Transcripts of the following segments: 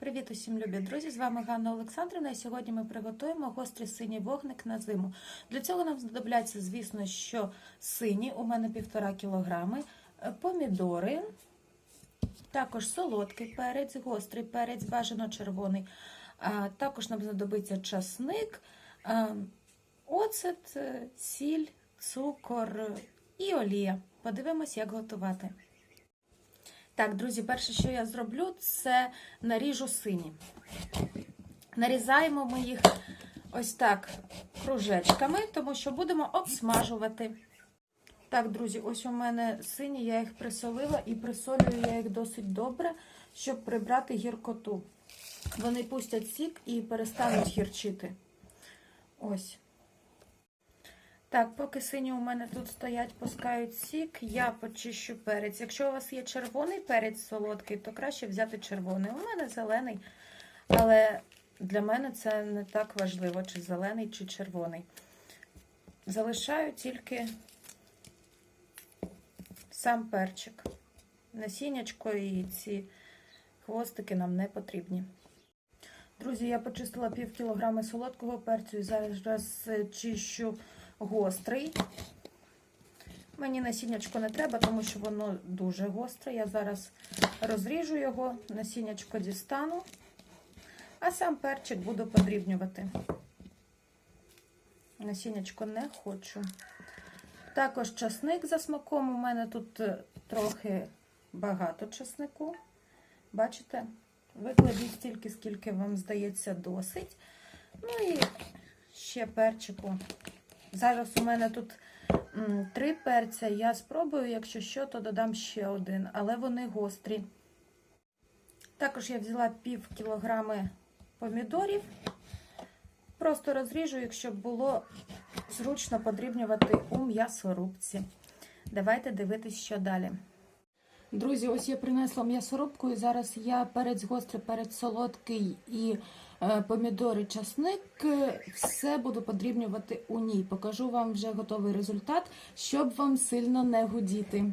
Привіт усім любі друзі! З вами Ганна Олександрівна. І сьогодні ми приготуємо гострий синій вогник на зиму. Для цього нам знадобляться, звісно, що сині, у мене півтора кілограми, е, помідори, також солодкий перець, гострий перець, бажано червоний. А Також нам знадобиться часник, оцет, е, сіль, цукор і олія. Подивимось, як готувати. Так, друзі, перше, що я зроблю, це наріжу сині. Нарізаємо ми їх ось так кружечками, тому що будемо обсмажувати. Так, друзі, ось у мене сині, я їх присолила і присолюю я їх досить добре, щоб прибрати гіркоту. Вони пустять сік і перестануть гірчити. Ось. Так, поки сині у мене тут стоять, пускають сік, я почищу перець. Якщо у вас є червоний перець солодкий, то краще взяти червоний. У мене зелений, але для мене це не так важливо, чи зелений, чи червоний. Залишаю тільки сам перчик. Насіннячко і ці хвостики нам не потрібні. Друзі, я почистила пів кілограми солодкого перцю і зараз чищу гострий. Мені насіннячко не треба, тому що воно дуже гостре. Я зараз розріжу його, насіннячко дістану, а сам перчик буду подрібнювати. Насіннячко не хочу. Також часник за смаком. У мене тут трохи багато часнику. Бачите? Викладіть стільки, скільки вам здається, досить. Ну і ще перчику. Зараз у мене тут три перця. Я спробую, якщо що, то додам ще один, але вони гострі. Також я взяла пів кілограми помідорів. Просто розріжу, щоб було зручно подрібнювати у м'ясорубці. Давайте дивитись, що далі. Друзі, ось я принесла м'ясорубку, і зараз я перець гострий, перець солодкий і помідори, часник. Все буду подрібнювати у ній. Покажу вам вже готовий результат, щоб вам сильно не гудіти.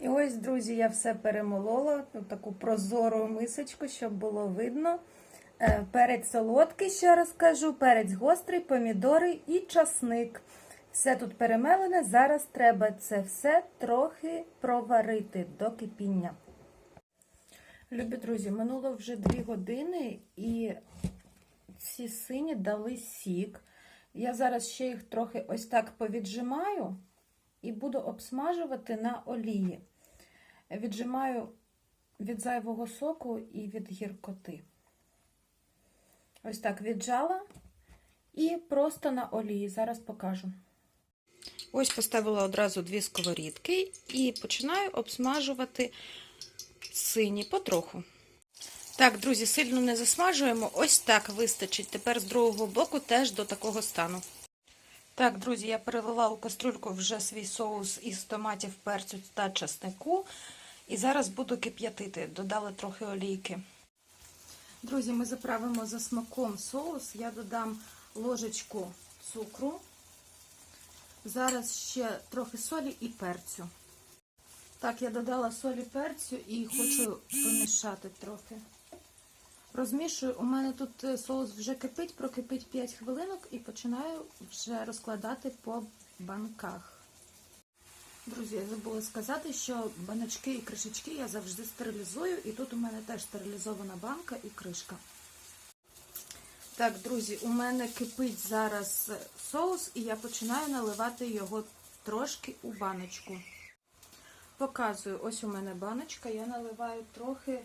І ось, друзі, я все перемолола, таку прозору мисочку, щоб було видно. Е, перець солодкий, ще раз кажу, перець гострий, помідори і часник. Все тут перемелене, зараз треба це все трохи проварити до кипіння. Любі друзі, минуло вже 2 години і ці сині дали сік. Я зараз ще їх трохи ось так повіджимаю і буду обсмажувати на олії. Віджимаю від зайвого соку і від гіркоти. Ось так віджала і просто на олії. Зараз покажу. Ось поставила одразу дві сковорідки і починаю обсмажувати сині потроху. Так, друзі, сильно не засмажуємо. Ось так вистачить. Тепер з другого боку теж до такого стану. Так, друзі, я перелила у каструльку вже свій соус із томатів, перцю та часнику. І зараз буду кип'ятити. Додала трохи олійки. Друзі, ми заправимо за смаком соус. Я додам ложечку цукру. Зараз ще трохи солі і перцю. Так, я додала солі перцю і хочу помішати трохи. Розмішую, у мене тут соус вже кипить, прокипить 5 хвилинок і починаю вже розкладати по банках. Друзі, я забула сказати, що баночки і кришечки я завжди стерилізую, і тут у мене теж стерилізована банка і кришка. Так, друзі, у мене кипить зараз соус, і я починаю наливати його трошки у баночку. Показую, ось у мене баночка, я наливаю трохи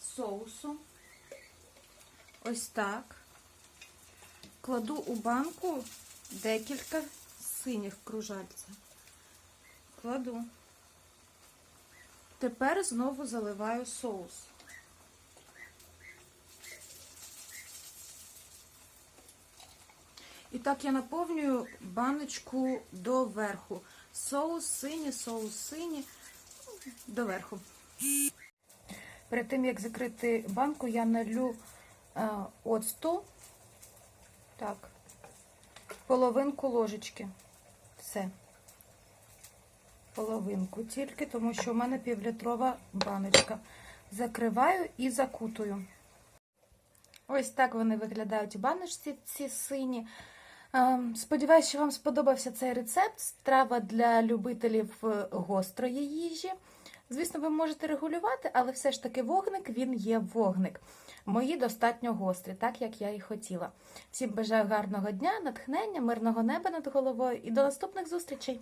соусу. Ось так. Кладу у банку декілька синіх кружальця. Кладу. Тепер знову заливаю соус. І так я наповнюю баночку до верху. Соус синій, соус синій, доверху. Перед тим, як закрити банку, я налю а, оцту, так, половинку ложечки. Все. Половинку тільки, тому що в мене півлітрова баночка. закриваю і закутую. Ось так вони виглядають у баночці, ці сині. Ем, Сподіваюсь, що вам сподобався цей рецепт. Страва для любителів е, гострої їжі. Звісно, ви можете регулювати, але все ж таки вогник він є вогник. Мої достатньо гострі, так як я і хотіла. Всім бажаю гарного дня, натхнення, мирного неба над головою і до наступних зустрічей!